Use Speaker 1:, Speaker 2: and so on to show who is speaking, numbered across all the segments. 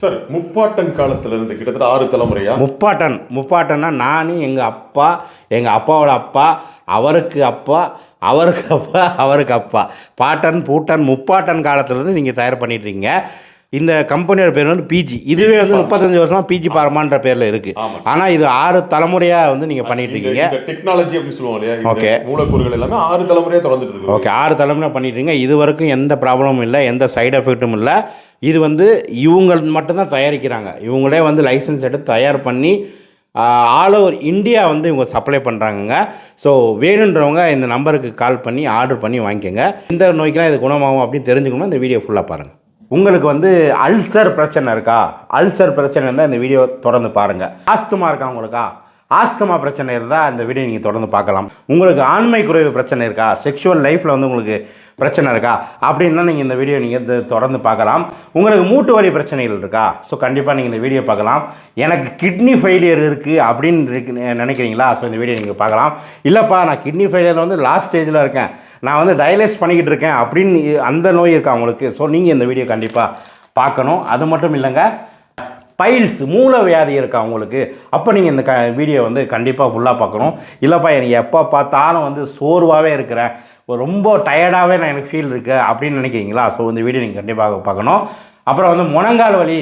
Speaker 1: Sir முப்பாட்டன் காலத்துல இருந்து கிட்டத்தட்ட ஆறு தலைமுறையா?
Speaker 2: முப்பாட்டன் முப்பாட்டன்னா நான் எங்கள் அப்பா எங்கள் அப்பாவோட அப்பா அவருக்கு அப்பா அவருக்கு அப்பா அவருக்கு அப்பா. பாட்டன் பூட்டன் முப்பாட்டன் காலத்துலேருந்து நீங்கள் தயார் பண்ணிட்டுருக்கீங்க இந்த கம்பெனியோட பேர் வந்து பிஜி இதுவே வந்து முப்பத்தஞ்சு வருஷமாக பிஜி பாரமான்ற பேரில் இருக்குது
Speaker 1: ஆமா
Speaker 2: ஆனால் இது ஆறு தலைமுறையாக வந்து நீங்கள் பண்ணிட்டு இருக்கீங்க.
Speaker 1: டெக்னாலஜி அப்படின்னு சொல்லுவோம் இல்லையா? இந்த
Speaker 2: Okay.
Speaker 1: மூலக்கூறுகள் எல்லாமே ஆறு தலைமுறையா தொடர்ந்துட்டு இருக்கு.
Speaker 2: ஓகே ஆறு தலைமுறை பண்ணிட்டு இருக்கீங்க. இது வரைக்கும் எந்த ப்ராப்ளமும் இல்லை எந்த சைடு எஃபெக்ட்டும் இல்லை. இது வந்து இவங்க மட்டும்தான் தயாரிக்கிறாங்க. இவங்களே வந்து லைசன்ஸ் எடுத்து தயார் பண்ணி ஆல் ஓவர் இந்தியா வந்து இவங்க சப்ளை பண்ணுறாங்கங்க ஸோ வேணுன்றவங்க இந்த நம்பருக்கு கால் பண்ணி ஆர்டர் பண்ணி வாங்கிக்கோங்க. இந்த நோய்க்கெலாம் இது குணமாகும் அப்படின்னு தெரிஞ்சுக்கணும்னா இந்த வீடியோ ஃபுல்லாக பாருங்கள் உங்களுக்கு வந்து அல்சர் பிரச்சனை இருக்கா? அல்சர் பிரச்சனை இருந்தால் இந்த வீடியோ தொடர்ந்து பாருங்கள் ஆஸ்துமா இருக்கா உங்களுக்கா? ஆஸ்துமா பிரச்சனை இருந்தால் இந்த வீடியோ நீங்கள் தொடர்ந்து பார்க்கலாம். உங்களுக்கு ஆண்மை குறைவு பிரச்சனை இருக்கா? செக்ஷுவல் லைஃப்பில் வந்து உங்களுக்கு பிரச்சனை இருக்கா? அப்படின்னா நீங்கள் இந்த வீடியோ நீங்கள் தொடர்ந்து பார்க்கலாம். உங்களுக்கு மூட்டு வலி பிரச்சனைகள் இருக்கா? ஸோ கண்டிப்பாக நீங்கள் இந்த வீடியோ பார்க்கலாம். எனக்கு கிட்னி ஃபெயிலியர் இருக்குது அப்படின்னு இருக்கு நினைக்கிறீங்களா? ஸோ இந்த வீடியோ நீங்கள் பார்க்கலாம். இல்லைப்பா நான் கிட்னி ஃபெயிலியர் வந்து லாஸ்ட் ஸ்டேஜில் இருக்கேன். நான் வந்து டயலைஸ் பண்ணிக்கிட்டு இருக்கேன் அப்படின்னு அந்த நோய் இருக்கா உங்களுக்கு? ஸோ நீங்கள் இந்த வீடியோ கண்டிப்பாக பார்க்கணும். அது மட்டும் இல்லைங்க பைல்ஸ் மூல வியாதி இருக்கா உங்களுக்கு? அப்போ நீங்கள் இந்த க வீடியோ வந்து கண்டிப்பாக ஃபுல்லாக பார்க்கணும். இல்லைப்பா எனக்கு எப்போ பார்த்தாலும் வந்து சோர்வாகவே இருக்கிறேன். ரொம்ப டயர்டாகவே நான் எனக்கு ஃபீல் இருக்குது அப்படின்னு நினைக்கிறீங்களா? ஸோ இந்த வீடியோ நீங்கள் கண்டிப்பாக பார்க்கணும். அப்புறம் வந்து முழங்கால் வலி.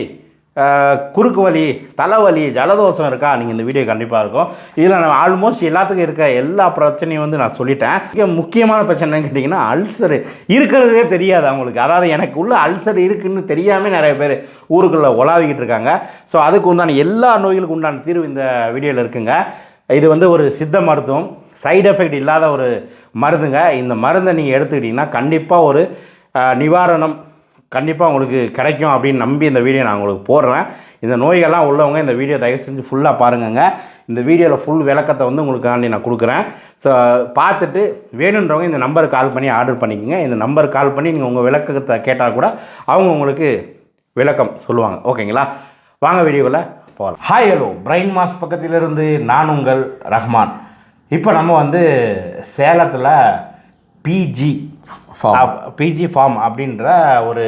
Speaker 2: குறுக்கு வலி தலைவலி ஜலதோஷம் இருக்கா? நீங்கள் இந்த வீடியோ கண்டிப்பாக இருக்கும். இதில் நான் ஆல்மோஸ்ட் எல்லாத்துக்கும் இருக்க எல்லா பிரச்சனையும் வந்து நான் சொல்லிட்டேன். மிக முக்கியமான பிரச்சனை கேட்டிங்கன்னா அல்சர் இருக்கிறதே தெரியாது அவங்களுக்கு. அதாவது எனக்கு உள்ள அல்சர் இருக்குன்னு தெரியாமல் நிறைய பேர் ஊருக்குள்ளே உலாவிக்கிட்டு இருக்காங்க. ஸோ அதுக்கு உண்டான எல்லா நோய்களுக்கு உண்டான தீர்வு இந்த வீடியோவில் இருக்குங்க. இது வந்து ஒரு சித்த மருத்துவம். சைடு எஃபெக்ட் இல்லாத ஒரு மருந்துங்க. இந்த மருந்தை நீங்கள் எடுத்துக்கிட்டிங்கன்னா கண்டிப்பாக ஒரு நிவாரணம் கண்டிப்பாக உங்களுக்கு கிடைக்கும் அப்படின்னு நம்பி இந்த வீடியோ நான் உங்களுக்கு போடுறேன். இந்த நோய்கள்லாம் உள்ளவங்க இந்த வீடியோ தயவு செஞ்சு ஃபுல்லாக பாருங்கங்க. இந்த வீடியோவில் ஃபுல் விளக்கத்தை வந்து உங்களுக்காண்டி நான் கொடுக்குறேன். ஸோ பார்த்துட்டு வேணுன்றவங்க இந்த நம்பருக்கு கால் பண்ணி ஆர்டர் பண்ணிக்கோங்க. இந்த நம்பருக்கு கால் பண்ணி நீங்கள் உங்கள் விளக்கத்தை கேட்டால் கூட அவங்க உங்களுக்கு விளக்கம் சொல்லுவாங்க. ஓகேங்களா? வாங்க வீடியோவில் போகலாம். ஹாய் ஹலோ பிரைன் மாஸ் பக்கத்திலிருந்து நான் உங்கள் ரஹ்மான். இப்போ நம்ம வந்து சேலத்தில் பிஜி பிஜி ஃபார்ம் அப்படின்ற ஒரு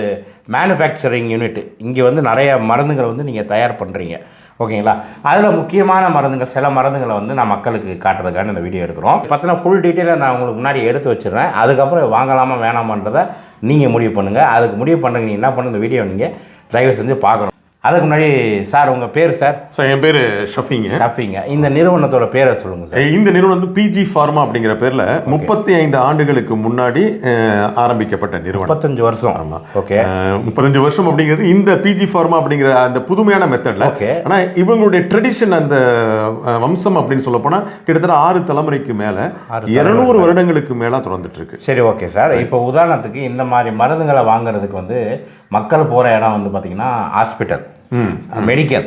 Speaker 2: மேனுஃபேக்சரிங் யூனிட் இங்கே வந்து நிறைய மருந்துகளை வந்து நீங்கள் தயார் பண்ணுறீங்க ஓகேங்களா? அதில் முக்கியமான மருந்துகள் சில மருந்துகளை வந்து நான் மக்களுக்கு காட்டுறதுக்கான இந்த வீடியோ எடுக்கிறோம். பார்த்தீங்கன்னா ஃபுல் டீட்டெயிலை நான் உங்களுக்கு முன்னாடி எடுத்து வச்சிடுறேன். அதுக்கப்புறம் வாங்கலாமா வேணாமான்றதை நீங்கள் முடிவு பண்ணுங்கள் அதுக்கு முடிவு பண்ணுறீங்க நீங்கள் என்ன பண்ணுங்க இந்த வீடியோ நீங்கள் தயவு செஞ்சு பார்க்கணும். அதுக்கு முன்னாடி சார் உங்கள் பேர் சார்?
Speaker 1: சார் என் பேரு ஷஃபிங்க.
Speaker 2: ஷாஃபிங்க. இந்த நிறுவனத்தோட பேரை சொல்லுங்கள் சார்.
Speaker 1: இந்த நிறுவனம் வந்து பிஜி ஃபார்மா அப்படிங்கிற பேர்ல முப்பத்தி ஐந்து ஆண்டுகளுக்கு முன்னாடி ஆரம்பிக்கப்பட்ட நிறுவனம்.
Speaker 2: முப்பத்தஞ்சு வருஷம்.
Speaker 1: ஆமா.
Speaker 2: ஓகே
Speaker 1: முப்பத்தஞ்சு வருஷம் அப்படிங்கிறது இந்த பிஜி ஃபார்மா அப்படிங்கிற அந்த புதுமையான மெத்தட்ல
Speaker 2: Okay.
Speaker 1: ஆனா இவங்களுடைய ட்ரெடிஷன் அந்த வம்சம் அப்படின்னு சொல்ல போனா கிட்டத்தட்ட ஆறு தலைமுறைக்கு மேல இருநூறு வருடங்களுக்கு மேல தொடர்ந்துட்டு இருக்கு
Speaker 2: சரி ஓகே சார். இப்போ உதாரணத்துக்கு இந்த மாதிரி மருந்துகளை வாங்குறதுக்கு வந்து மக்கள் போகிற இடம் வந்து பார்த்திங்கன்னா ஹாஸ்பிட்டல் மெடிக்கல்.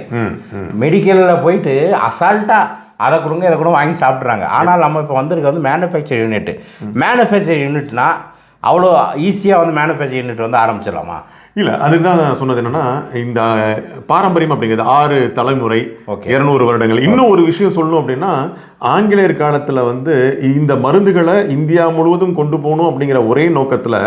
Speaker 2: மெடிக்கலில் போயிட்டு அசால்ட்டாக அதை கொடுங்க இதை கூட வாங்கி சாப்பிட்றாங்க. ஆனால் நம்ம இப்போ வந்திருக்க வந்து மேனுஃபேக்சர் யூனிட் மேனுஃபேக்சர் யூனிட்னா அவ்வளோ ஈஸியாக வந்து மேனுஃபேக்சர் யூனிட் வந்து ஆரம்பிச்சிடலாமா?
Speaker 1: இல்ல அதுதான் நான் சொன்னது என்னன்னா இந்த பாரம்பரியம் அப்படிங்கிறது ஆறு தலைமுறை. இருநூறு வருடங்கள். இன்னும் ஒரு விஷயம் சொல்லணும் அப்படின்னா ஆங்கிலேயர் காலத்துல வந்து இந்த மருந்துகளை இந்தியா முழுவதும் கொண்டு போகணும் அப்படிங்கிற ஒரே நோக்கத்துல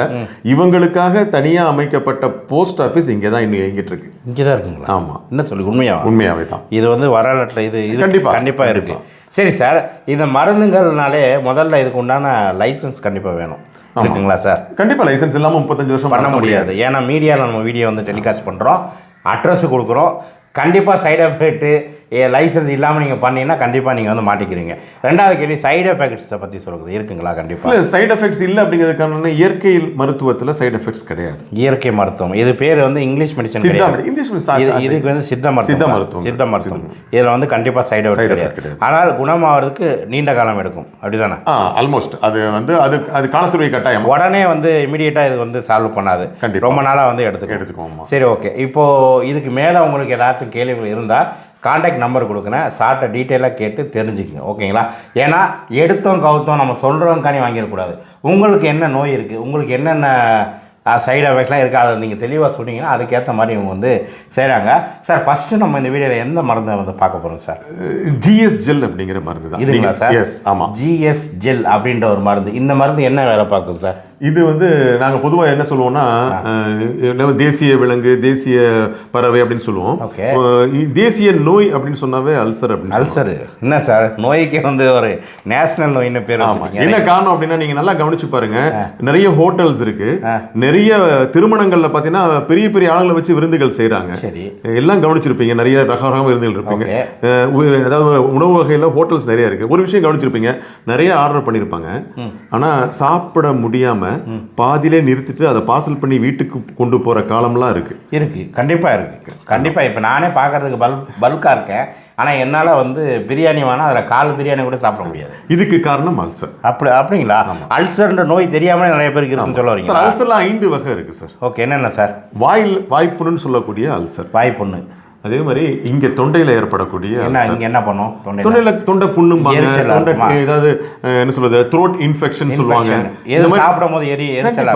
Speaker 1: இவங்களுக்காக தனியா அமைக்கப்பட்ட போஸ்ட் ஆபீஸ் இங்கே தான் இன்னும் இயங்கிட்டு இருக்கு.
Speaker 2: இங்கே தான் இருக்குங்களா?
Speaker 1: ஆமா.
Speaker 2: என்ன சொல்லி உண்மையாக
Speaker 1: உண்மையாவே தான்.
Speaker 2: இது வந்து வரலாற்றில் இது இது
Speaker 1: கண்டிப்பா.
Speaker 2: கண்டிப்பாக இருக்குது சரி சார் இந்த மருந்துகள்னாலே முதல்ல இதுக்கு உண்டான லைசன்ஸ் கண்டிப்பாக வேணும். இருக்குங்களா சார்?
Speaker 1: கண்டிப்பா லைசென்ஸ் இல்லாம முப்பத்தஞ்சு வருஷம்
Speaker 2: பண்ண முடியாது. ஏன்னா மீடியாவில் நம்ம வீடியோ வந்து டெலிகாஸ்ட் பண்ணுறோம் அட்ரஸ் கொடுக்குறோம். கண்டிப்பாக சைடு எஃபெக்ட்டு லைசன்ஸ் இல்லாமல் நீங்கள் பண்ணீங்கன்னா கண்டிப்பாக நீங்கள் வந்து மாட்டிக்கிறீங்க. ரெண்டாவது கேள்வி சைடு எஃபெக்ட்ஸை பற்றி சொல்லுங்கள் இருக்குங்களா கண்டிப்பாக
Speaker 1: இல்ல சைடு எஃபெக்ட்ஸ் இல்ல அப்படிங்கிறதுக்கான இயற்கை மருத்துவத்துல சைடு எஃபெக்ட்ஸ் கிடையாது.
Speaker 2: இயற்கை மருத்துவம். இது பேர் வந்து இங்கிலீஷ் மெடிசன்
Speaker 1: இங்கிலீஷ்
Speaker 2: இதுக்கு வந்து சித்த மருத்துவம்.
Speaker 1: சித்த. மருத்துவம்.
Speaker 2: சித்த மருத்துவம். இதில் வந்து கண்டிப்பாக சைடு எஃபெக்ட் கிடையாது. ஆனால் குணமாகிறதுக்கு நீண்ட காலம் எடுக்கும். அப்படிதானே?
Speaker 1: ஆ ஆல்மோஸ்ட் அது வந்து அது அது காலத்துடைய கட்டாயம்.
Speaker 2: உடனே வந்து இமீடியட்டாக இது வந்து சால்வ் பண்ணாது.
Speaker 1: கண்டிப்பா.
Speaker 2: ரொம்ப நாளாக வந்து எடுத்துக்கும்.
Speaker 1: எடுத்துக்கோமா
Speaker 2: சரி ஓகே. இப்போது இதுக்கு மேலே உங்களுக்கு ஏதாச்சும் கேள்விகள் இருந்தால் காண்டாக்ட் நம்பர் கொடுக்குறேன். சார்ட்டை டீட்டெயிலாக கேட்டு தெரிஞ்சுக்கங்க. ஓகேங்களா? ஏன்னா எடுத்தோம் கவுத்தோம் நம்ம சொல்கிறோம் காணி வாங்கிடக்கூடாது. உங்களுக்கு என்ன நோய் இருக்குது உங்களுக்கு என்னென்ன சைடு எஃபெக்ட்லாம் இருக்குது அதை நீங்கள் தெளிவாக சொன்னீங்கன்னா அதுக்கேற்ற மாதிரி இவங்க வந்து செய்கிறாங்க சார் ஃபஸ்ட்டு நம்ம இந்த வீடியோவில் எந்த மருந்தை வந்து பார்க்க போகிறோம் சார்?
Speaker 1: ஜிஎஸ் ஜெல் அப்படிங்கிற மருந்து தான்
Speaker 2: இதுங்களா சார்?
Speaker 1: எஸ் ஆமா.
Speaker 2: ஜிஎஸ் ஜெல் அப்படின்ற ஒரு மருந்து. இந்த மருந்து என்ன வேலை பார்க்குது சார்?
Speaker 1: இது வந்து நாங்க பொதுவா என்ன சொல்லுவோம்னா தேசிய விலங்கு தேசிய பறவை அப்படின்னு சொல்லுவோம். தேசிய நோய் அப்படின்னு சொன்னாவே அல்சர் அப்படின்னு
Speaker 2: அல்சர். என்ன சார்? நோய்க்கு வந்து ஒரு நேஷனல் நோயின்னு பேர்.
Speaker 1: என்ன காரணம் அப்படின்னா நீங்க நல்லா கவனிச்சு பாருங்க. நிறைய ஹோட்டல்ஸ் இருக்கு. நிறைய திருமணங்கள்ல பாத்தீங்கன்னா பெரிய பெரிய ஆளுங்களை வச்சு விருந்துகள் செய்றாங்க.
Speaker 2: சரி.
Speaker 1: எல்லாம் கவனிச்சிருப்பீங்க. நிறைய ரக ரகம் விருந்துகள் இருப்பீங்க. அதாவது உணவு வகையில் ஹோட்டல்ஸ் நிறைய இருக்கு. ஒரு விஷயம் கவனிச்சிருப்பீங்க. நிறைய ஆர்டர் பண்ணியிருப்பாங்க ஆனா சாப்பிட முடியாம பாதியிலே நிறுத்திட்டு அதை பார்சல் பண்ணி வீட்டுக்கு கொண்டு போற காலம்லாம் இருக்கு.
Speaker 2: இருக்கு. கண்டிப்பா இருக்கு. கண்டிப்பா இப்போ நானே பார்க்கறதுக்கு பல் பல்கா இருக்கேன். ஆனா என்னால வந்து பிரியாணி வேணா அதுல கால் பிரியாணி கூட சாப்பிட முடியாது.
Speaker 1: இதுக்கு காரணம் அல்சர்
Speaker 2: அப்படி அப்படிங்களா? அல்சர்ன்ற நோய் தெரியாமலே நிறைய பேருக்கு இருக்குன்னு சொல்ல
Speaker 1: சார்
Speaker 2: வரீங்களா
Speaker 1: அல்சர்ல ஐந்து வகை இருக்கு சார்.
Speaker 2: ஓகே என்னென்ன சார்?
Speaker 1: வாயில் வாய்ப்புணுன்னு சொல்லக்கூடிய அல்சர்
Speaker 2: வாய் புண்ணு
Speaker 1: அதே மாதிரி இங்க தொண்டையில ஏற்படக்கூடிய
Speaker 2: என்ன இங்க என்ன பண்ணும்? தொண்டை
Speaker 1: தொண்டையில தொண்டை
Speaker 2: எரிச்சலா
Speaker 1: தொண்டை? ஏதாவது என்ன சொல்றது த்ரோட் இன்ஃபெக்ஷன் சொல்லுவாங்க. இந்த மாதிரி-
Speaker 2: சாப்பிடும் போது எரி எரிச்சலா.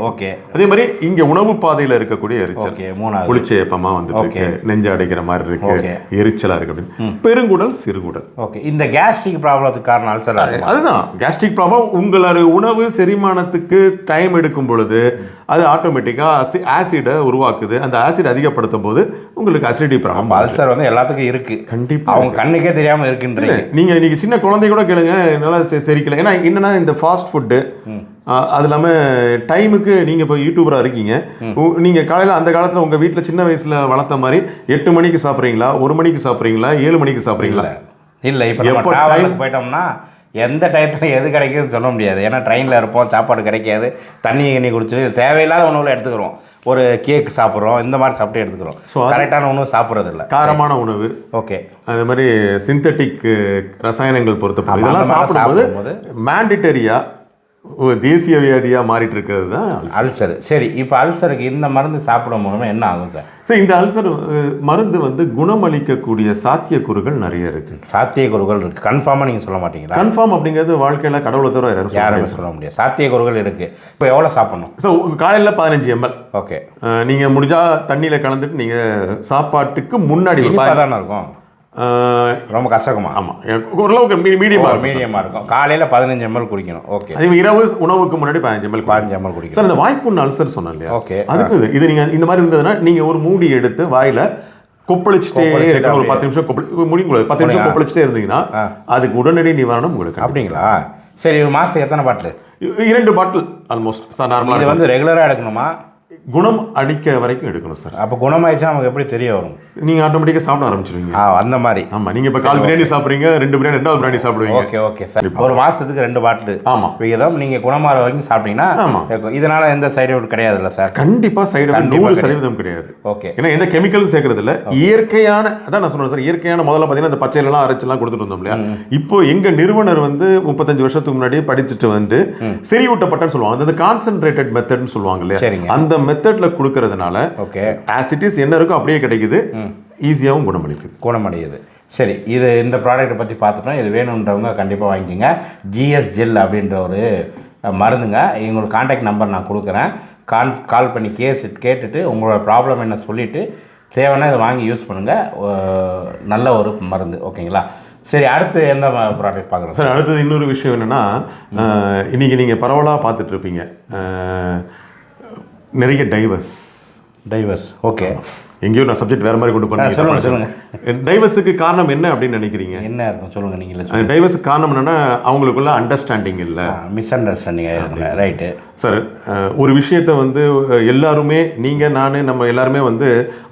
Speaker 2: ஓகே
Speaker 1: அதே மாதிரி இங்க உணவு பாதையில இருக்கக்கூடிய எரிச்சல்.
Speaker 2: ஓகே மூணாவது.
Speaker 1: புளிச்ச ஏப்பமா வந்துட்டு இருக்கு. நெஞ்சு அடைக்கிற மாதிரி இருக்கு.
Speaker 2: Okay.
Speaker 1: எரிச்சலா இருக்கு அப்படின்னு. பெருங்குடல் சிறுகுடல்.
Speaker 2: ஓகே இந்த கேஸ்ட்ரிக் ப்ராப்ளத்துக்கு காரணம் அல்சர்
Speaker 1: அதுதான். கேஸ்ட்ரிக் ப்ராப்ளம் உங்களோட உணவு செரிமானத்துக்கு டைம் எடுக்கும் பொழுது அது ஆட்டோமேட்டிக்காக ஆசிடை உருவாக்குது. அந்த ஆசிட் அதிகப்படுத்தும் போது உங்களுக்கு அசிடிட்டி ப்ராப்ளம்
Speaker 2: அல்சர் வந்து எல்லாத்துக்கும் இருக்கு.
Speaker 1: கண்டிப்பா
Speaker 2: அவங்க கண்ணுக்கே தெரியாம இருக்குன்றீங்க.
Speaker 1: நீங்க இன்னைக்கு சின்ன குழந்தை கூட கேளுங்க நல்லா செரிக்கல. ஏன்னா என்னன்னா இந்த ஃபாஸ்ட் ஃபுட்டு அது இல்லாமல் டைமுக்கு நீங்கள் இப்போ யூடியூபராக இருக்கீங்க. நீங்க காலையில் அந்த காலத்தில் உங்கள் வீட்டில் சின்ன வயசில் வளர்த்த மாதிரி எட்டு மணிக்கு சாப்பிட்றீங்களா? ஒரு மணிக்கு சாப்பிட்றீங்களா? ஏழு மணிக்கு சாப்பிட்றீங்களா?
Speaker 2: இல்ல. இப்போ போயிட்டோம்னா எந்த டயத்தில் எது கிடைக்குதுன்னு சொல்ல முடியாது. ஏன்னா ட்ரெயினில் இருப்போம் சாப்பாடு கிடைக்காது தண்ணி கண்ணி குடிச்சு தேவையில்லாத உணவுல எடுத்துக்கிறோம். ஒரு கேக் சாப்பிட்றோம் இந்த மாதிரி சாப்பிட்டு எடுத்துக்கிறோம்.
Speaker 1: அது-
Speaker 2: கரெக்டான உணவு சாப்பிட்றது இல்ல
Speaker 1: காரமான உணவு.
Speaker 2: ஓகே
Speaker 1: அது மாதிரி சிந்தட்டிக் ரசாயனங்கள்
Speaker 2: ஆமா,
Speaker 1: இதெல்லாம் சாப்பிடும்போது மேண்டிட்டரியா தேசிய வியாதியா மாறிட்டு இருக்கிறது தான் அல்சர்.
Speaker 2: சரி இப்போ அல்சருக்கு இந்த மருந்து சாப்பிடும் மூலமாக என்ன ஆகும் சார்?
Speaker 1: சரி இந்த அல்சர் மருந்து வந்து குணமளிக்கக்கூடிய சாத்தியக்கூறுகள் நிறைய இருக்கு.
Speaker 2: சாத்தியக்கூறுகள் இருக்கு. கன்ஃபார்மாக நீங்கள் சொல்ல மாட்டீங்களா?
Speaker 1: கன்ஃபார்ம் அப்படிங்கிறது வாழ்க்கையில கடவுளை தவிர யாரும்
Speaker 2: யாருமே சொல்ல முடியாது. சாத்தியக்கூறுகள் இருக்கு. இப்போ எவ்வளோ சாப்பிடணும்?
Speaker 1: ஸோ காலையில் பதினஞ்சு எம்எல்
Speaker 2: ஓகே
Speaker 1: நீங்கள் முடிஞ்சா தண்ணியில் கலந்துட்டு நீங்கள் சாப்பாட்டுக்கு முன்னாடி
Speaker 2: தானே இருக்கும்? ரொம்ப கசக்குமா?
Speaker 1: ஆமா. ஓரளவுக்கு மீடியமாக இருக்கும்
Speaker 2: மீடியமாக இருக்கும். காலையில் பதினஞ்சு எம்எல் குடிக்கணும். ஓகே.
Speaker 1: அதே இரவு உணவுக்கு முன்னாடி பதினஞ்சு எம்எல்
Speaker 2: பதினஞ்சு எம்எல் குடிக்கணும்.
Speaker 1: சார் இந்த வாய்ப்புண்ணு அல்சர் சொன்னேன் இல்லையா?
Speaker 2: Okay.
Speaker 1: அதுக்கு இது நீங்கள் இந்த மாதிரி இருந்ததுன்னா நீங்கள் ஒரு மூடி எடுத்து வாயில கொப்பளிச்சுட்டே இருக்கணும் ஒரு. பத்து நிமிஷம் கொப்பளி முடியும் பத்து நிமிஷம் கொப்பளிச்சுட்டே இருந்தீங்கன்னா அதுக்கு உடனடி நிவாரணம் உங்களுக்கு கிடைக்கும்.
Speaker 2: அப்படிங்களா? சரி ஒரு மாதத்துக்கு எத்தனை பாட்டில்?
Speaker 1: இரண்டு பாட்டில் ஆல்மோஸ்ட் சார்
Speaker 2: இது
Speaker 1: நார்மலாக
Speaker 2: வந்து ரெகுலராக எடுக்கணுமா?
Speaker 1: குணம் அடிக்க வரைக்கும் எடுக்கணும் சார்
Speaker 2: அப்போ குணமாயிடுச்சா நமக்கு எப்படி தெரிய வரும்?
Speaker 1: நீங்கள் ஆட்டோமேட்டிக்காக சாப்பிட ஆரம்பிச்சிருவீங்க.
Speaker 2: ஆ அந்த மாதிரி.
Speaker 1: ஆமா நீங்க இப்ப கால் பிரியாணி சாப்பிடுறீங்க ரெண்டு பிரியாணி ரெண்டாவது பிரியாணி சாப்பிடுவீங்க.
Speaker 2: ஓகே ஓகே சார் ஒரு மாதத்துக்கு ரெண்டு பாட்டில்
Speaker 1: ஆமா.
Speaker 2: விகிதம். நீங்கள் குணமாற வரைக்கும் சாப்பிட்டீங்கன்னா
Speaker 1: ஆமா.
Speaker 2: இருக்கும். இதனால எந்த சைடு எஃபெக்ட் கிடையாதுல்ல சார்
Speaker 1: கண்டிப்பா சைடு
Speaker 2: கண்டிப்பா
Speaker 1: நூறு. சதவீதம் கிடையாது.
Speaker 2: ஓகே.
Speaker 1: ஏன்னா எந்த கெமிக்கல்ஸ் சேர்க்கறது இல்ல இயற்கையான அதான் நான் சொன்னேன் சார் இயற்கையான முதல்ல பார்த்தீங்கன்னா இந்த பச்சையிலலாம் அரைச்செல்லாம் கொடுத்துட்டு வந்தோம் இல்லையா? இப்போ எங்க நிறுவனர் வந்து முப்பத்தஞ்சு வருஷத்துக்கு முன்னாடி படிச்சுட்டு வந்து செறிவூட்டப்பட்டன்னு சொல்லுவாங்க. அந்த கான்சென்ட்ரேட்டட் மெத்தட்னு சொல்லுவாங்க இல்லையா?
Speaker 2: சரிங்க.
Speaker 1: அந்த மெத்தட்ல கொடுக்கறதுனால
Speaker 2: ஓகே
Speaker 1: ஆசிட்டிஸ் என்ன இருக்கோ அப்படியே கிடைக்குது. ஈஸியாகவும் குணமளிக்குது
Speaker 2: குணமடையுது. சரி இது இந்த ப்ராடக்ட்டை பற்றி பார்த்துட்டோம். இது வேணுன்றவங்க கண்டிப்பாக வாங்கிக்கோங்க. ஜிஎஸ் ஜெல் அப்படின்ற ஒரு மருந்துங்க. எங்களோட காண்டாக்ட் நம்பர் நான் கொடுக்குறேன். கான் கால் பண்ணி கேஸ் கேட்டுட்டு உங்களோட ப்ராப்ளம் என்ன சொல்லிவிட்டு தேவைன்னா இதை வாங்கி யூஸ் பண்ணுங்கள் நல்ல ஒரு மருந்து. ஓகேங்களா சரி அடுத்து எந்த ப்ராடக்ட் பார்க்குறோம்?
Speaker 1: சார் அடுத்தது இன்னொரு விஷயம் என்னன்னா அஹ், இன்னைக்கு நீங்க பரவலா பார்த்துட்டு இருப்பீங்க. அஹ், நிறைய டைவர்ஸ்
Speaker 2: டைவர்ஸ் ஓகே
Speaker 1: எங்கேயோ நான் சப்ஜெக்ட் வேற மாதிரி கொண்டு
Speaker 2: ஆ, சொல்லுங்க,
Speaker 1: பண்ணி டைவர்ஸுக்கு காரணம் என்ன அப்படின்னு நினைக்கிறீங்க?
Speaker 2: என்ன இருக்கும்? சொல்லுங்கள் நீங்களே
Speaker 1: டைவர்ஸுக்கு காரணம் என்னன்னா அவங்களுக்குள்ள அண்டர்ஸ்டாண்டிங் இல்லை.
Speaker 2: மிஸ் அண்டர்ஸ்டாண்டிங் ஆயிருங்க ரைட்டு
Speaker 1: சார் ஒரு விஷயத்த வந்து எல்லாருமே நீங்க நான் நம்ம எல்லாருமே வந்து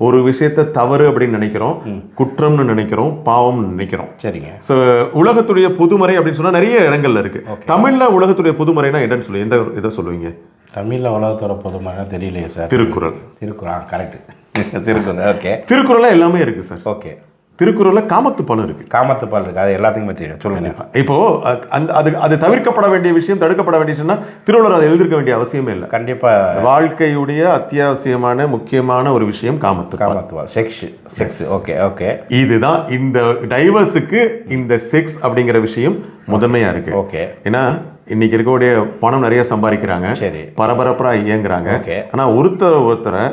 Speaker 1: ஒரு விஷயத்த தவறு அப்படின்னு நினைக்கிறோம். குற்றம்னு நினைக்கிறோம். பாவம்னு நினைக்கிறோம்.
Speaker 2: சரிங்க.
Speaker 1: ஸோ உலகத்துடைய புதுமறை அப்படின்னு சொன்னா நிறைய இடங்கள்ல இருக்கு. தமிழ்ல உலகத்துடைய புதுமறைனா என்னன்னு சொல்லி எந்த இதை சொல்லுவீங்க?
Speaker 2: தமிழில் உலகத்தோட பொதுமான தெரியலையே sir.
Speaker 1: Thirukkural.
Speaker 2: Thirukkural correct Thirukkural okay
Speaker 1: திருக்குறள்ல எல்லாமே இருக்கு சார்.
Speaker 2: ஓகே
Speaker 1: திருக்குறள்ல காமத்து பணம் இருக்கு.
Speaker 2: காமத்து பால் இருக்கு. அது எல்லாத்துக்குமே தெரியும். சொல்லுங்க.
Speaker 1: இப்போ அ- அந்த அது அது தவிர்க்கப்பட வேண்டிய விஷயம் தடுக்கப்பட வேண்டிய விஷயம்னா திருவள்ளுவர் அதை எழுதிருக்க வேண்டிய அவசியமே இல்லை.
Speaker 2: கண்டிப்பா.
Speaker 1: வாழ்க்கையுடைய அத்தியாவசியமான முக்கியமான ஒரு விஷயம் காமத்து பால்.
Speaker 2: காமத்து பால். செக்ஸ் செக்ஸ் ஓகே ஓகே
Speaker 1: இதுதான் இந்த டைவர்ஸுக்கு இந்த செக்ஸ் அப்படிங்கிற விஷயம் முதன்மையா இருக்கு.
Speaker 2: ஓகே
Speaker 1: ஏன்னா இன்னைக்கு இருக்கக்கூடிய பணம் நிறைய சம்பாதிக்கிறாங்க.
Speaker 2: சரி.
Speaker 1: பரபரப்பா இயங்குறாங்க.
Speaker 2: ஓகே.
Speaker 1: ஆனா ஒருத்தரை ஒருத்தரை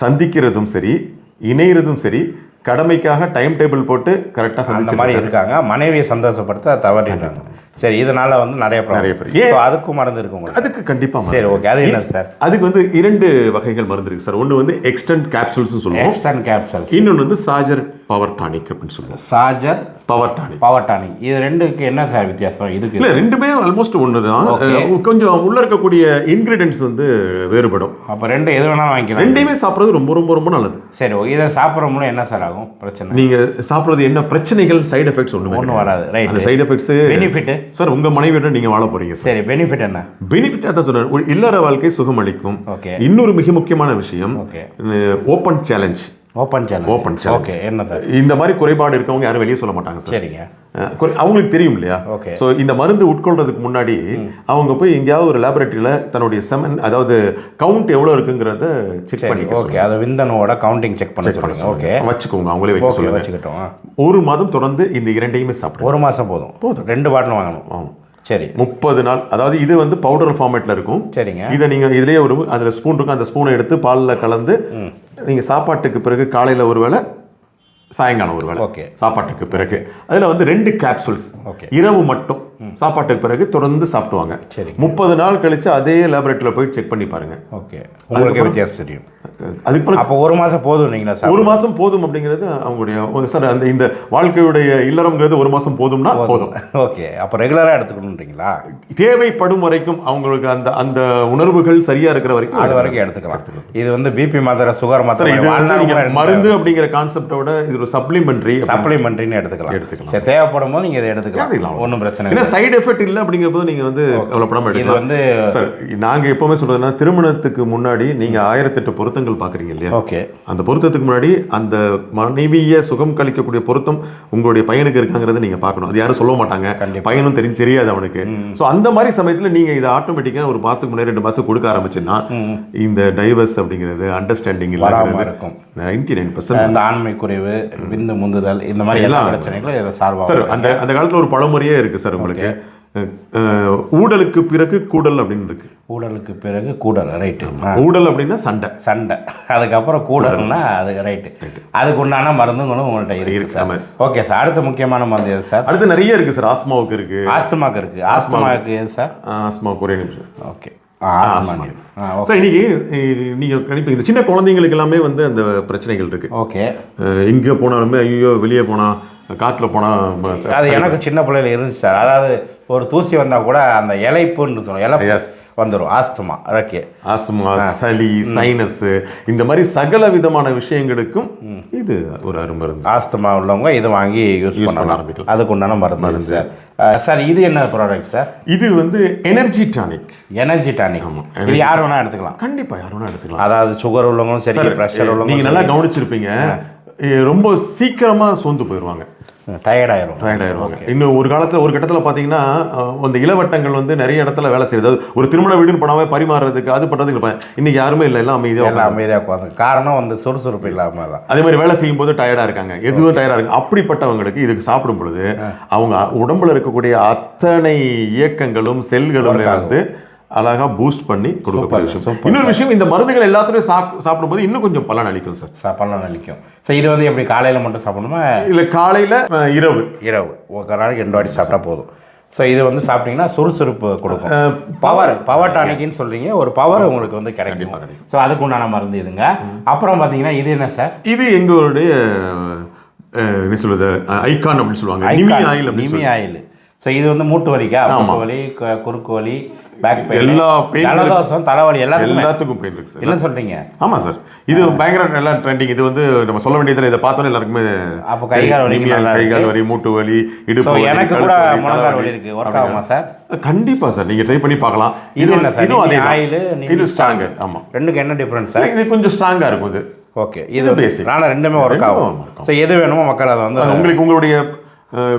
Speaker 1: சந்திக்கிறதும் சரி இணையறதும் சரி கடமைக்காக டைம் டேபிள் போட்டு கரெக்டாக சந்திச்சு
Speaker 2: மாதிரி இருக்காங்க. மனைவியை சந்தோஷப்படுத்த தவறிடுறாங்க சரி இதனால வந்து நிறைய
Speaker 1: நிறைய
Speaker 2: நிறைய பேர்.
Speaker 1: ஏன்?
Speaker 2: அதுக்கும் மருந்து இருக்கு உங்களுக்கு.
Speaker 1: அதுக்கு கண்டிப்பா
Speaker 2: சரி ஓகே. அது என்ன சார்?
Speaker 1: அதுக்கு வந்து இரண்டு வகைகள் மருந்து இருக்கு சார். ஒன்று வந்து எக்ஸ்டென்ட் கேப்சூல்ஸ் சொல்லுவோம்.
Speaker 2: எக்ஸ்டன் கேப்சல்ஸ்
Speaker 1: இன்னொன்று வந்து சாஜர் பவர் டானிக் அப்படின்னு சொல்லுவோம்.
Speaker 2: Charger
Speaker 1: power tonic
Speaker 2: power tonic இது ரெண்டுக்கு என்ன சார் வித்தியாசம்? இதுக்கு
Speaker 1: இல்ல ரெண்டுமே ஆல்மோஸ்ட் ஒன்று தான் கொஞ்சம் உள்ள இருக்கக்கூடிய இன்கிரீடியன்ஸ் வந்து வேறுபடும்.
Speaker 2: அப்போ ரெண்டு எது வேணாலும் வாங்கிக்கலாம்.
Speaker 1: ரெண்டையுமே சாப்பிட்றது ரொம்ப ரொம்ப ரொம்ப நல்லது.
Speaker 2: சரி ஓகே இதை சாப்பிட்ற மூலம் என்ன சார் ஆகும்? பிரச்சனை
Speaker 1: நீங்க சாப்பிட்றது என்ன பிரச்சனைகள் சைடு எஃபெக்ட்ஸ் ஒண்ணுமே
Speaker 2: ஒன்றும் வராது. ரைட்
Speaker 1: அந்த சைடு எஃபெக்ட்ஸ்
Speaker 2: பெனிஃபிட்டு
Speaker 1: சார் உங்க மனைவியோட நீங்க வாழ போறீங்க சார்
Speaker 2: சரி பெனிஃபிட் என்ன?
Speaker 1: பெனிஃபிட் அதான் சொன்னேன். இல்லற வாழ்க்கை சுகமளிக்கும்.
Speaker 2: ஓகே
Speaker 1: இன்னொரு மிக முக்கியமான விஷயம்
Speaker 2: okay
Speaker 1: open challenge
Speaker 2: open channel
Speaker 1: Open challenge.
Speaker 2: Okay என்ன சார்
Speaker 1: இந்த மாதிரி குறைபாடு இருக்கவங்க யாரும் வெளியே சொல்ல மாட்டாங்க சார்
Speaker 2: சரிங்க.
Speaker 1: அவங்களுக்கு தெரியும் இல்லையா?
Speaker 2: Okay.
Speaker 1: ஸோ இந்த மருந்து உட்கொள்றதுக்கு முன்னாடி அவங்க போய் எங்கேயாவது ஒரு லேபரேட்டரியில் தன்னுடைய செமன் அதாவது கவுண்ட் எவ்வளோ இருக்குங்கிறத செக் பண்ணிக்க
Speaker 2: ஓகே அதை விந்தனோட கவுண்டிங் செக் பண்ண சொல்லுங்க. ஓகே
Speaker 1: வச்சுக்கோங்க அவங்களே வைக்க
Speaker 2: ஓகே
Speaker 1: சொல்லுங்க.
Speaker 2: வச்சுக்கிட்டோம்.
Speaker 1: ஒரு மாதம் தொடர்ந்து இந்த இரண்டையுமே சாப்பிடுவோம்
Speaker 2: ஒரு மாதம் போதும். போதும். ரெண்டு பாட்டில் வாங்கணும்.
Speaker 1: ஆமாம்
Speaker 2: சரி.
Speaker 1: முப்பது நாள் அதாவது இது வந்து பவுடர் ஃபார்மேட்டில் இருக்கும்.
Speaker 2: சரிங்க.
Speaker 1: இதை நீங்கள் இதுலேயே ஒரு அதில் ஸ்பூன் இருக்கும். அந்த ஸ்பூனை எடுத்து பாலில் கலந்து நீங்கள் சாப்பாட்டுக்கு பிறகு காலையில் ஒரு வேளை சாயங்காலம் ஒரு வேளை
Speaker 2: ஓகே
Speaker 1: சாப்பாட்டுக்கு பிறகு. அதில் வந்து ரெண்டு கேப்சூல்ஸ்
Speaker 2: ஓகே
Speaker 1: இரவு மட்டும். சாப்பாட்டுக்கு பிறகு தொடர்ந்து சாப்பிடுவாங்க
Speaker 2: சரி
Speaker 1: முப்பது நாள் கழிச்சு அதே லேபரேட்டரியில் போய் செக் பண்ணி பாருங்க.
Speaker 2: ஓகே. உங்களுக்கு வித்தியாசம் தெரியும்.
Speaker 1: அதுக்கு பிறகு
Speaker 2: அப்போ ஒரு மாதம் போதும் நீங்களா
Speaker 1: ஒரு மாசம் போதும் அப்படிங்கிறது அவங்களுடைய சார் அந்த இந்த வாழ்க்கையுடைய இல்லறம்ங்கிறது ஒரு மாசம் போதும்னா போதும்.
Speaker 2: ஓகே. அப்போ ரெகுலராக எடுத்துக்கணுன்றீங்களா
Speaker 1: தேவைப்படும் வரைக்கும் அவங்களுக்கு அந்த அந்த உணர்வுகள் சரியா இருக்கிற வரைக்கும்
Speaker 2: அது வரைக்கும் எடுத்துக்கலாம். இது வந்து பிபி மாத்திரை சுகர் மாத்திரை
Speaker 1: இது மருந்து அப்படிங்கிற கான்செப்டோட இது ஒரு சப்ளிமெண்ட்ரி
Speaker 2: சப்ளிமெண்ட்ரின்னு எடுத்துக்கலாம்.
Speaker 1: எடுத்துக்கலாம்.
Speaker 2: சரி தேவைப்படும் போது நீங்கள் இதை எடுத்துக்கலாம். ஒன்றும் பிரச்சனை இல்லை.
Speaker 1: சைடு எஃபெக்ட் இல்லை அப்படிங்கிற போது நீங்க வந்து கவலைப்படாம
Speaker 2: இது
Speaker 1: எடுக்கலாம்.
Speaker 2: வந்து
Speaker 1: சார் நாங்க எப்பவுமே சொல்றதுன்னா திருமணத்துக்கு முன்னாடி நீங்க ஆயிரத்தெட்டு பொருத்தங்கள் பாக்குறீங்க இல்லையா?
Speaker 2: ஓகே
Speaker 1: அந்த பொருத்தத்துக்கு முன்னாடி அந்த மனைவிய சுகம் கழிக்கக்கூடிய பொருத்தம் உங்களுடைய பையனுக்கு இருக்காங்கிறத நீங்க பார்க்கணும். அது யாரும் சொல்ல மாட்டாங்க. பையனும் தெரிஞ்சு தெரியாது அவனுக்கு. சோ அந்த மாதிரி சமயத்துல நீங்க இதை ஆட்டோமேட்டிக்கா ஒரு மாசத்துக்கு முன்னாடி ரெண்டு மாசத்துக்கு கொடுக்க ஆரம்பிச்சுன்னா இந்த டைவர்ஸ் அப்படிங்கிறது அண்டர்ஸ்டாண்டிங் இல்லாமல்
Speaker 2: இருக்கும்.
Speaker 1: நைன்டி நைன் பர்சன்ட்
Speaker 2: இந்த ஆண்மை குறைவு விந்து முந்துதல் இந்த மாதிரி எல்லா
Speaker 1: எல்லாம்
Speaker 2: பிரச்சனைகளும்
Speaker 1: சார் அந்த அந்த காலத்துல ஒரு பழமொழியே இருக்கு சார் உங்களுக்கு. அஹ், ஊடலுக்கு பிறகு கூடல் அப்படின்னு இருக்கு.
Speaker 2: கூடலுக்கு பிறகு கூடல் ரைட்டு
Speaker 1: ஊடல் அப்படின்னா சண்டை.
Speaker 2: சண்டை. அதுக்கப்புறம் கூடல்னா அது ரைட்டு அதுக்கு உண்டான மருந்துங்களும் உங்கள்கிட்ட இருக்கு
Speaker 1: இருக்கு,
Speaker 2: சார். ஓகே சார் அடுத்த முக்கியமான மருந்து எது சார்
Speaker 1: அடுத்து நிறைய இருக்கு சார் ஆஸ்மாவுக்கு இருக்கு.
Speaker 2: ஆஸ்துமாக்கு இருக்கு. ஆஸ்துமாக்கு எது சார்
Speaker 1: ஆஸ்மாவுக்கு ஒரே நிமிஷம்.
Speaker 2: ஓகே
Speaker 1: சார் இன்னைக்கு அஹ், நீங்க கணிப்பீங்க. இந்த சின்ன குழந்தைங்களுக்கு எல்லாமே வந்து அந்த பிரச்சனைகள் இருக்கு.
Speaker 2: ஓகே
Speaker 1: எங்க போனாலுமே ஐயோ வெளியே போனா காத்துல போனா ம-
Speaker 2: அது எனக்கு சின்ன பிள்ளையில இருந்துச்சு சார். அதாவது ஒரு தூசி வந்தால் கூட அந்த இலைப்புன்னு சொல்லுவோம். இலை
Speaker 1: Yes.
Speaker 2: வந்துடும் ஆஸ்துமா ஓகே
Speaker 1: ஆஸ்மா சளி சைனஸ் இந்த மாதிரி சகல விதமான விஷயங்களுக்கும் இது ஒரு அருமருந்து
Speaker 2: ஆஸ்துமா உள்ளவங்க இது வாங்கி யூஸ்
Speaker 1: பண்ண ஆரம்பிக்கலாம்.
Speaker 2: அதுக்கு உண்டான மருந்து சார். சார் இது என்ன ப்ராடக்ட் சார்?
Speaker 1: இது வந்து எனர்ஜி டானிக்
Speaker 2: எனர்ஜி டானிக் இது யார் வேணா எடுத்துக்கலாம்.
Speaker 1: கண்டிப்பா யாரும் வேணா எடுத்துக்கலாம்.
Speaker 2: அதாவது சுகர் உள்ளவங்களும் சரி ப்ரெஷர்
Speaker 1: நீங்க
Speaker 2: உள்ளவங்களும்
Speaker 1: நல்லா கவனிச்சிருப்பீங்க. ரொம்ப சீக்கிரமா சோர்ந்து போயிடுவாங்க.
Speaker 2: டயர்ட் ஆயிரும்.
Speaker 1: டயர்ட் ஆயிடுவாங்க. இன்னும் ஒரு காலத்துல ஒரு கட்டத்துல பாத்தீங்கன்னா அஹ், அந்த இளவட்டங்கள் வந்து நிறைய இடத்துல வேலை செய்யுது. ஒரு திருமண வீடுன்னு போனாவே பரிமாறுறதுக்கு அது பண்றதுக்கு இல்ல. இன்னைக்கு யாருமே இல்லை எல்லாம் அமைதியா
Speaker 2: எல்லாம் அமைதியாக உட்காந்து காரணம் வந்து சுறுசுறுப்பு இல்லாமல் தான்.
Speaker 1: அதே மாதிரி வேலை செய்யும் போது டயர்டா இருக்காங்க. எதுவும் டயர்டா இருக்கு அப்படிப்பட்டவங்களுக்கு இதுக்கு சாப்பிடும் பொழுது அவங்க உடம்புல இருக்கக்கூடிய அத்தனை இயக்கங்களும் செல்களுமே வந்து அழகா பூஸ்ட் பண்ணி கொடுக்கக்கூடிய விஷயம். இன்னொரு விஷயம் இந்த மருந்துகள் எல்லாத்துலயும் சாப் சாப்பிடும்போது இன்னும் கொஞ்சம் பலன் அளிக்கும் சார்
Speaker 2: சாப்பாடுலாம் நலிக்கும் ஸோ இது வந்து எப்படி காலையில் மட்டும் சாப்பிடணுமா?
Speaker 1: இல்ல காலையில இரவு.
Speaker 2: இரவு. ஒரு நாளைக்கு ரெண்டு வாட்டி சாப்பிட்டா போதும். ஸோ இது வந்து சாப்பிட்டீங்கன்னா சுறுசுறுப்பு கொடுக்கும். பவர் பவர் டானிக்னு சொல்றீங்க ஒரு பவர் உங்களுக்கு வந்து கிடைக்கும். ஸோ அதுக்கு உண்டான மருந்து இதுங்க. அப்புறம் பார்த்தீங்கன்னா இது என்ன சார்
Speaker 1: இது எங்களுடைய என்ன சொல்றது ஐகான் அப்படின்னு சொல்லுவாங்க. நிமி ஆயில்
Speaker 2: நிமி ஆயில். ஸோ இது வந்து மூட்டு வலிக்கா? மூட்டு வலி குறுக்கு வலி பேக் பெயின்
Speaker 1: எல்லா
Speaker 2: ஜலதோஷம் தலைவலி எல்லாத்துக்குமே.
Speaker 1: எல்லாத்துக்கும் பெயின் இருக்கு சார்
Speaker 2: என்ன சொல்றீங்க?
Speaker 1: ஆமா சார் இது பயங்கர நல்லா ட்ரெண்டிங் இது வந்து நம்ம சொல்ல வேண்டியது இதை பார்த்தோன்னே எல்லாருக்குமே
Speaker 2: அப்போ கை கால் நல்லா
Speaker 1: கை கால். வலி மூட்டு வலி இடுப்பு வலி,
Speaker 2: எனக்கு கூட
Speaker 1: வலி,
Speaker 2: முழங்கால். வலி இருக்கு. ஒர்க் ஆகுமா சார்
Speaker 1: கண்டிப்பா சார் நீங்க ட்ரை பண்ணி பார்க்கலாம்.
Speaker 2: இது
Speaker 1: இது
Speaker 2: என்ன சார்
Speaker 1: இதுவும் அதே
Speaker 2: ஆயில்
Speaker 1: இது ஸ்ட்ராங்கர் ஆமா.
Speaker 2: ரெண்டுக்கு என்ன டிஃப்ரென்ஸ் சார்
Speaker 1: இது கொஞ்சம் ஸ்ட்ராங்கா இருக்கும் இது
Speaker 2: ஓகே இது
Speaker 1: basic.
Speaker 2: ஆனால் ரெண்டுமே ஒர்க் ஆகும். ஸோ எது வேணுமோ மக்கள் அதை வந்து
Speaker 1: உங்களுக்கு உங்களுடைய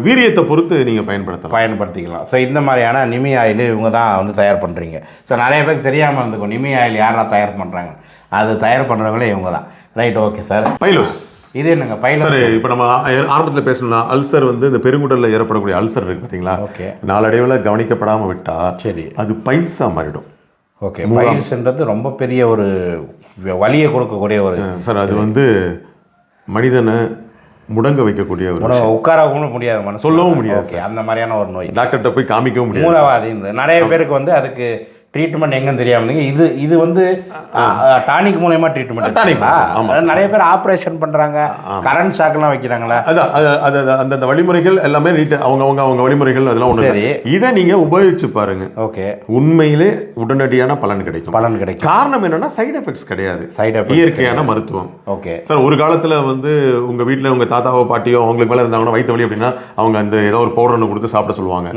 Speaker 1: வீரியத்தை பொறுத்து நீங்க பயன்படுத்தலாம்.
Speaker 2: பயன்படுத்திக்கலாம். ஸோ இந்த மாதிரியான நிமி ஆயில் இவங்க தான் வந்து தயார் பண்ணுறீங்க ஸோ நிறைய பேருக்கு தெரியாமல் இருந்துக்கும் நிமி ஆயில் யாரா தயார் பண்ணுறாங்க அது தயார் பண்ணுறவங்களே இவங்க தான். ரைட் ஓகே சார்
Speaker 1: பைலோஸ்.
Speaker 2: இது என்னங்க? பைல
Speaker 1: சார் இப்போ நம்ம ஆரம்பத்தில் பேசணும்னா அல்சர் வந்து இந்த பெருங்குடல்ல ஏற்படக்கூடிய அல்சர் இருக்கு பார்த்தீங்களா
Speaker 2: ஓகே
Speaker 1: நாளடைவில் கவனிக்கப்படாம விட்டா
Speaker 2: சரி.
Speaker 1: அது பைல்ஸா மாறிடும்.
Speaker 2: ஓகே பைல்ஸ்ன்றது ரொம்ப பெரிய ஒரு வலியை கொடுக்கக்கூடிய ஒரு
Speaker 1: சார் அது வந்து மனிதனை முடங்க வைக்கக்கூடிய ஒரு
Speaker 2: உட்காரவும் முடியாது மனசு.
Speaker 1: சொல்லவும் முடியாது,
Speaker 2: ஓகே அந்த மாதிரியான ஒரு நோய்.
Speaker 1: டாக்டர்கிட்ட போய் காமிக்கவும் முடியாது.
Speaker 2: மூலவாதின்னு. நிறைய பேருக்கு வந்து அதுக்கு ட்ரீட்மெண்ட் எங்கன்னு தெரியாம இருந்தீங்க. இது இது வந்து டானிக் மூலயமா ட்ரீட்மெண்ட்
Speaker 1: Tonic மூலமா, ஆமா.
Speaker 2: நிறைய பேர் ஆப்ரேஷன் பண்றாங்க. கரண்ட் ஷாக்லாம் வைக்கிறாங்களா?
Speaker 1: அதான் அது அது அந்தந்த வழிமுறைகள் எல்லாமே நீட் அவங்க அவங்க அவங்க வழிமுறைகள் அதெல்லாம் ஒன்று
Speaker 2: சரி.
Speaker 1: இதை நீங்க உபயோகிச்சு பாருங்க.
Speaker 2: ஓகே.
Speaker 1: உண்மையிலே உடனடியான பலன் கிடைக்கும்.
Speaker 2: பலன் கிடைக்கும்.
Speaker 1: காரணம் என்னன்னா சைடு எஃபெக்ட்ஸ் கிடையாது.
Speaker 2: சைடு எஃபெக்ட்
Speaker 1: இயற்கையான மருத்துவம்.
Speaker 2: ஓகே.
Speaker 1: சார் ஒரு காலத்துல வந்து உங்க வீட்ல உங்க தாத்தாவோ பாட்டியோ அவங்களுக்கு மேல இருந்தாங்கன்னா வயிற்று வலி அப்படின்னா அவங்க அந்த ஏதோ ஒரு பவுடர் ஒன்று கொடுத்து சாப்பிட சொல்லுவாங்க.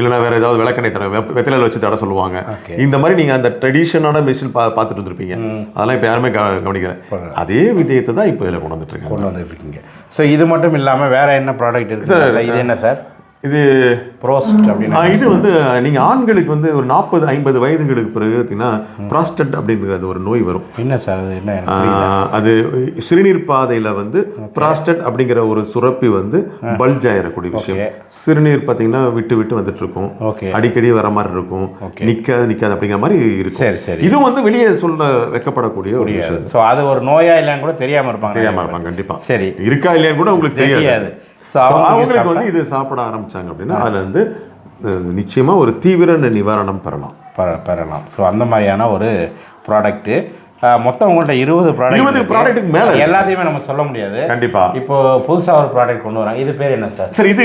Speaker 1: இல்லைன்னா வேற ஏதாவது விளக்கெண்ணெய் தர வெத்தலையில வச்சு தட சொல்லுவாங்க. இந்த மாதிரி நீங்க அந்த ட்ரெடிஷனான மிஷின் பா பார்த்துட்டு இருந்திருப்பீங்க. அதெல்லாம் இப்போ யாருமே க- கவனிக்கல. அதே விதயத்தை தான் இப்போ இதில் கொண்டு வந்துட்டு இருக்காங்க.
Speaker 2: கொண்டு வந்துட்டு இருக்கீங்க. ஸோ இது மட்டும் இல்லாமல் வேற என்ன ப்ராடக்ட் இருக்கு சார் இது என்ன சார்?
Speaker 1: இது
Speaker 2: ப்ரோஸ்ட் அப்படின்னு
Speaker 1: இது வந்து நீங்க ஆண்களுக்கு வந்து ஒரு நாற்பது ஐம்பது வயதுகளுக்கு பிறகு பார்த்தீங்கன்னா ப்ராஸ்டட் அப்படிங்கிறது ஒரு நோய் வரும்.
Speaker 2: என்ன சார் அது? என்ன.
Speaker 1: அது சிறுநீர் பாதையில வந்து ப்ராஸ்டட் அப்படிங்கிற ஒரு சுரப்பி வந்து பல்ஜ் ஆயிடக்கூடிய விஷயம். சிறுநீர் பார்த்தீங்கன்னா விட்டு விட்டு வந்துட்டு இருக்கும்
Speaker 2: ஓகே.
Speaker 1: அடிக்கடி வர மாதிரி இருக்கும். நிக்காது நிக்காது அப்படிங்கிற மாதிரி இருக்கும்.
Speaker 2: சரி சரி.
Speaker 1: இதுவும் வந்து வெளியே சொல்ல வைக்கப்படக்கூடிய ஒரு விஷயம்.
Speaker 2: ஸோ அது ஒரு நோயா இல்லைன்னு கூட தெரியாம இருப்பாங்க
Speaker 1: தெரியாம இருப்பாங்க கண்டிப்பா.
Speaker 2: சரி.
Speaker 1: இருக்கா இல்லையான்னு கூட உங்களுக்கு தெரியாது. அவங்களுக்கு வந்து இது சாப்பிட ஆரம்பிச்சாங்க அப்படின்னா அதுல வந்து அஹ், நிச்சயமா ஒரு தீவிர நிவாரணம் பெறலாம்.
Speaker 2: பெற பெறலாம். ஸோ அந்த மாதிரியான ஒரு ப்ராடக்ட்டு மொத்தம் உங்கள்ட்ட இருபது ப்ராடக்ட்
Speaker 1: 20 product க்கு மேல
Speaker 2: எல்லாத்தையுமே நம்ம சொல்ல முடியாது.
Speaker 1: கண்டிப்பா.
Speaker 2: இப்போ புதுசா ஒரு ப்ராடக்ட் கொண்டு வராங்க. இது பேர் என்ன சார்
Speaker 1: சார் இது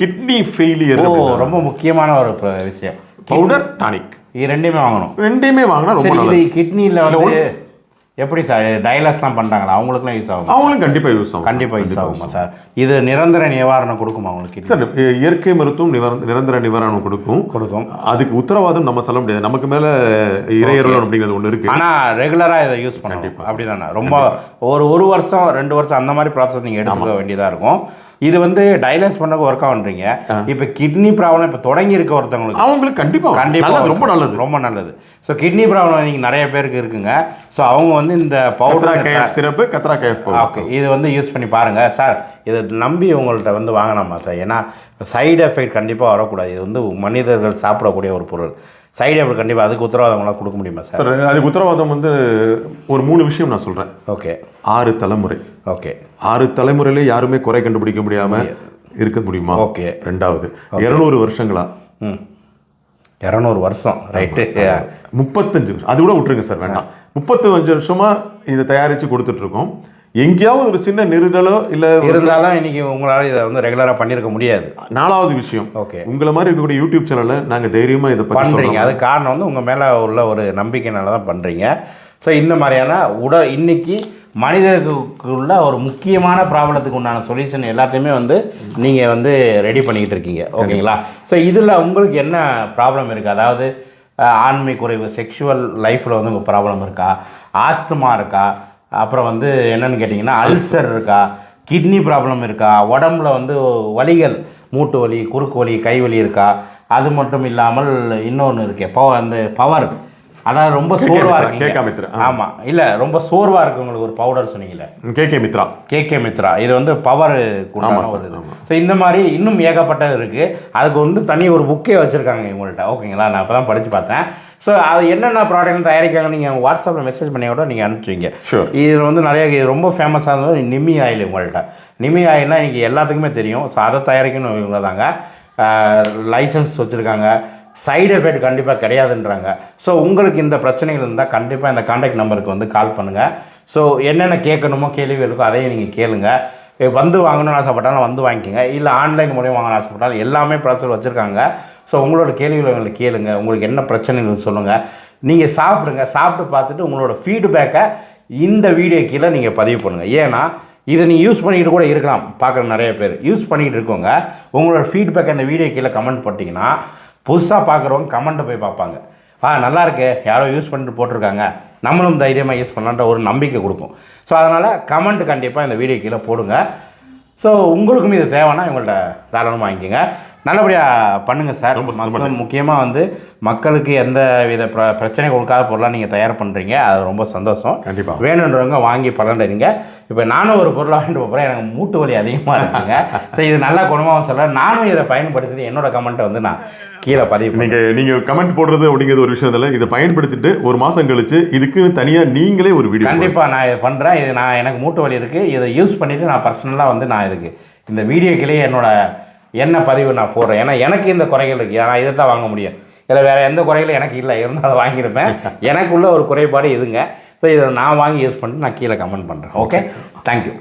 Speaker 1: கிட்னி ஃபெயிலியர்
Speaker 2: ரொம்ப முக்கியமான ஒரு விஷயம்.
Speaker 1: பவுடர் டானிக்
Speaker 2: இது ரெண்டுமே வாங்கணும்.
Speaker 1: ரெண்டையுமே வாங்கினா ரொம்ப
Speaker 2: சரி இது கிட்னியில் வந்து எப்படி சார் டயலாஸ்லாம் பண்ணுறாங்களா அவங்களுக்குலாம் யூஸ் ஆகும்?
Speaker 1: அவங்களும் கண்டிப்பா யூஸ் ஆகும்
Speaker 2: கண்டிப்பாக யூஸ் ஆகுமா சார் இது நிரந்தர நிவாரணம் கொடுக்குமா அவங்களுக்கு?
Speaker 1: சார் இயற்கை மருத்துவம் நிரந்தர நிவாரணம் கொடுக்கும்.
Speaker 2: கொடுக்கும்.
Speaker 1: அதுக்கு உத்தரவாதம் நம்ம சொல்ல முடியாது. நமக்கு மேல இறையருள் அப்படிங்கிறது ஒண்ணு இருக்கு.
Speaker 2: ஆனா ரெகுலரா இதை யூஸ் பண்ணணும். அப்படிதானே? ரொம்ப ஒரு ஒரு வருஷம் ரெண்டு வருஷம் அந்த மாதிரி ப்ராசஸ் நீங்க எடுத்துக்க வேண்டியதா இருக்கும். இது வந்து டயலைஸ் பண்ண ஒர்க் ஆகுன்றீங்க. இப்போ கிட்னி ப்ராப்ளம் இப்போ தொடங்கி இருக்க ஒருத்தவங்களுக்கு
Speaker 1: அவங்களுக்கு கண்டிப்பா
Speaker 2: கண்டிப்பா
Speaker 1: நல்லது, ரொம்ப நல்லது.
Speaker 2: ரொம்ப நல்லது. ஸோ கிட்னி ப்ராப்ளம் நீங்கள் நிறைய பேருக்கு இருக்குங்க. ஸோ அவங்க வந்து இந்த பவுடர்
Speaker 1: கேஎஃப் சிறப்பு கத்ரா கேஎஃப்
Speaker 2: ஓகே இது வந்து யூஸ் பண்ணி பாருங்கள் சார் இதை நம்பி உங்கள்கிட்ட வந்து வாங்கினாமா சார் ஏன்னா சைடு எஃபெக்ட் கண்டிப்பாக வரக்கூடாது. இது வந்து மனிதர்கள் சாப்பிடக்கூடிய ஒரு பொருள். சைடு எஃபெக்ட் கண்டிப்பாக அதுக்கு உத்தரவாதம்லாம் கொடுக்க முடியுமா சார்?
Speaker 1: சார் அதுக்கு உத்தரவாதம் வந்து ஒரு மூணு விஷயம் நான் சொல்றேன்.
Speaker 2: ஓகே.
Speaker 1: ஆறு தலைமுறை.
Speaker 2: ஓகே.
Speaker 1: ஆறு தலைமுறையில யாருமே குறை கண்டுபிடிக்க முடியாம இருக்க முடியுமா?
Speaker 2: ஓகே.
Speaker 1: ரெண்டாவது இருநூறு வருஷங்களா?
Speaker 2: ம். இரநூறு வருஷம். ரைட்டு
Speaker 1: முப்பத்தஞ்சு வருஷம். அது கூட விட்டுருங்க சார் வேண்டாம். முப்பத்தஞ்சு வருஷமா இதை தயாரிச்சு கொடுத்துட்டு இருக்கோம். எங்கேயாவது ஒரு சின்ன நெருடலோ இல்ல
Speaker 2: இருந்தாலும் இன்னைக்கு உங்களால் இதை வந்து ரெகுலராக பண்ணியிருக்க முடியாது.
Speaker 1: நாலாவது விஷயம்.
Speaker 2: ஓகே
Speaker 1: உங்களை மாதிரி இருக்கக்கூடிய யூடியூப் சேனல்ல நாங்க தைரியமா இதை
Speaker 2: பண்ணுறீங்க அது காரணம் வந்து உங்கள் மேலே உள்ள ஒரு நம்பிக்கைனால தான் பண்ணுறீங்க ஸோ இந்த மாதிரியான உட இன்னைக்கு மனிதர்களுக்குள்ள ஒரு முக்கியமான ப்ராப்ளத்துக்கு உண்டான சொல்யூஷன் எல்லாத்தையுமே வந்து நீங்கள் வந்து ரெடி பண்ணிக்கிட்டு இருக்கீங்க. ஓகேங்களா? ஸோ இதில் உங்களுக்கு என்ன ப்ராப்ளம் இருக்குது அதாவது ஆண்மை குறைவு செக்ஷுவல் லைஃப்பில் வந்து உங்கள் ப்ராப்ளம் இருக்கா? ஆஸ்துமா இருக்கா? அப்புறம் வந்து என்னன்னு கேட்டிங்கன்னா அல்சர் இருக்கா கிட்னி ப்ராப்ளம் இருக்கா உடம்புல வந்து வலிகள் மூட்டு வலி குறுக்கு வலி கை வலி இருக்கா அது மட்டும் இல்லாமல் இன்னொன்று இருக்கே பவர் அந்த பவர். அதாவது ரொம்ப சோர்வாக
Speaker 1: மித்ரா,
Speaker 2: இருக்கீங்க.
Speaker 1: கேகா மித்ரா.
Speaker 2: ஆமாம் இல்லை ரொம்ப சோர்வாக இருக்கு உங்களுக்கு ஒரு பவுடர் சொன்னீங்களே
Speaker 1: K K Mithra.
Speaker 2: K K Mithra. இது வந்து பவர் இது. ஸோ இந்த மாதிரி இன்னும் ஏகப்பட்டது இருக்குது அதுக்கு வந்து தனி ஒரு புக்கே வச்சுருக்காங்க இவங்கள்ட்ட. ஓகேங்களா? நான் இப்போ தான் படித்து பார்த்தேன். ஸோ அது என்னென்ன ப்ராடக்ட் தயாரிக்காங்க நீங்கள் வாட்ஸ்அப்பில் மெசேஜ் பண்ணி கூட நீங்கள் அனுப்பிச்சிங்க
Speaker 1: Sure.
Speaker 2: இதில் வந்து நிறைய இது ரொம்ப ஃபேமஸாக இருந்தது நிம்மி ஆயில் உங்கள்கிட்ட நிம்மி ஆயில்னால் இன்றைக்கி எல்லாத்துக்குமே தெரியும். ஸோ அதை தயாரிக்கணும் இவங்க தாங்க. லைசன்ஸ் வச்சுருக்காங்க. சைடு எஃபெக்ட் கண்டிப்பாக கிடையாதுன்றாங்க. ஸோ உங்களுக்கு இந்த பிரச்சனைகள் இருந்தால் கண்டிப்பாக இந்த காண்டாக்ட் நம்பருக்கு வந்து கால் பண்ணுங்கள் ஸோ என்னென்ன கேட்கணுமோ கேள்வி இருக்கோ அதையும் நீங்கள் கேளுங்க. ஏ, வந்து வாங்கணும்னு ஆசைப்பட்டாலும் வந்து வாங்கிக்கோங்க. இல்லை ஆன்லைன் மூலியம் வாங்கணும்னு ஆசைப்பட்டாலும் எல்லாமே ப்ராசஸ் வச்சுருக்காங்க. ஸோ உங்களோட கேள்விகளை எங்களுக்கு கேளுங்க. உங்களுக்கு என்ன பிரச்சனைகள் சொல்லுங்கள் நீங்கள் சாப்பிடுங்க. சாப்பிட்டு பார்த்துட்டு உங்களோட ஃபீட்பேக்கை இந்த வீடியோ கீழே நீங்கள் பதிவு பண்ணுங்கள் ஏன்னா இதை நீங்கள் யூஸ் பண்ணிக்கிட்டு கூட இருக்கலாம். பார்க்குற நிறைய பேர். யூஸ் பண்ணிக்கிட்டு இருக்கோங்க உங்களோட ஃபீட்பேக் அந்த வீடியோ கீழே கமெண்ட் பண்ணிட்டீங்கன்னா புதுசாக பார்க்குறவங்க கமெண்ட்டை போய் பார்ப்பாங்க. ஆ நல்லா இருக்கு யாரோ யூஸ் பண்ணிட்டு போட்டிருக்காங்க. நம்மளும் தைரியமாக யூஸ் பண்ணலான்ற ஒரு நம்பிக்கை கொடுக்கும். ஸோ அதனால் கமெண்ட் கண்டிப்பாக இந்த வீடியோ கீழே போடுங்க. ஸோ உங்களுக்கும் இது தேவைன்னா இவங்கள்ட்ட தாராளமாக வாங்கிக்கோங்க. நல்லபடியாக பண்ணுங்கள் சார்.
Speaker 1: ரொம்ப
Speaker 2: முக்கியமாக வந்து மக்களுக்கு எந்த வித பிர பிரச்சனை கொடுக்காத பொருளாக நீங்கள் தயார் பண்ணுறீங்க அது ரொம்ப சந்தோஷம்.
Speaker 1: கண்டிப்பா.
Speaker 2: வேணுன்றவங்க வாங்கி பலன்றீங்க இப்போ நானும் ஒரு பொருளை வாங்கிட்டு போகிறேன் எனக்கு மூட்டு வலி அதிகமாக இருக்குங்க. சரி இது நல்ல குணமாகவும் சொல்ல நானும் இதை பயன்படுத்தி என்னோட கமெண்ட்டை வந்து நான் கீழே பதிவு பண்ணி
Speaker 1: நீங்க நீங்க கமெண்ட் போடுறது அப்படிங்கிறது ஒரு விஷயம் இல்லை. இதை பயன்படுத்திட்டு ஒரு மாசம் கழிச்சு இதுக்குன்னு தனியா நீங்களே ஒரு வீடியோ
Speaker 2: கண்டிப்பாக நான் இதை பண்ணுறேன் இது நான் எனக்கு மூட்டு வலி இருக்குது இதை யூஸ் பண்ணிவிட்டு நான் பர்சனலாக வந்து நான் இதுக்கு இந்த வீடியோக்கிலேயே என்னோட என்ன பதிவு நான் போடுறேன்? ஏன்னா எனக்கு இந்த குறைகள் இருக்குது நான் இதை தான் வாங்க முடியும். இதில் வேறு எந்த குறைகளும் எனக்கு இல்லை. இருந்தாலும் வாங்கியிருப்பேன். எனக்குள்ள ஒரு குறைபாடு இதுங்க. ஸோ இதை நான் வாங்கி யூஸ் பண்ணிட்டு நான் கீழே கமெண்ட் பண்ணுறேன் ஓகே தேங்க்யூ